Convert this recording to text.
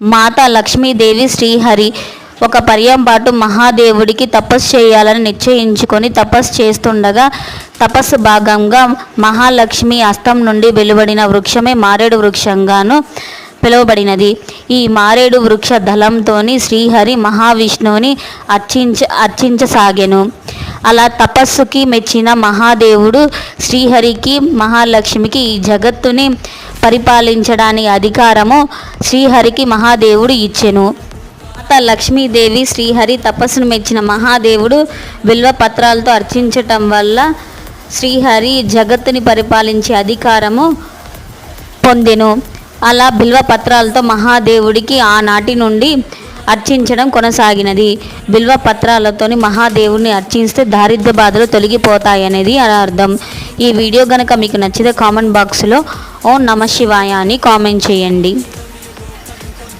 మాత లక్ష్మీదేవి శ్రీహరి ఒక పర్యం పాటు మహాదేవుడికి తపస్సు చేయాలని నిశ్చయించుకొని తపస్సు చేస్తుండగా తపస్సు భాగంగా మహాలక్ష్మి అస్తం నుండి వెలువడిన వృక్షమే మారేడు వృక్షంగాను పిలువబడినది. ఈ మారేడు వృక్ష దళంతోని శ్రీహరి మహావిష్ణువుని అర్చించ అర్చించసాగెను. అలా తపస్సుకి మెచ్చిన మహాదేవుడు శ్రీహరికి మహాలక్ష్మికి ఈ జగత్తుని పరిపాలించడానికి అధికారము శ్రీహరికి మహాదేవుడు ఇచ్చెను. మాత లక్ష్మీదేవి శ్రీహరి తపస్సును మెచ్చిన మహాదేవుడు బిల్వ పత్రాలతో అర్చించటం వల్ల శ్రీహరి జగత్తుని పరిపాలించే అధికారము పొందెను. అలా బిల్వ పత్రాలతో మహాదేవుడికి ఆనాటి నుండి అర్చించడం కొనసాగినది. బిల్వ పత్రాలతోని మహాదేవుని అర్చిస్తే దారిద్ర్య బాధలు తొలగిపోతాయనేది అర్థం. ఈ వీడియో కనుక మీకు నచ్చితే కామెంట్ బాక్స్లో ఓం నమ శివాయ అని కామెంట్ చేయండి.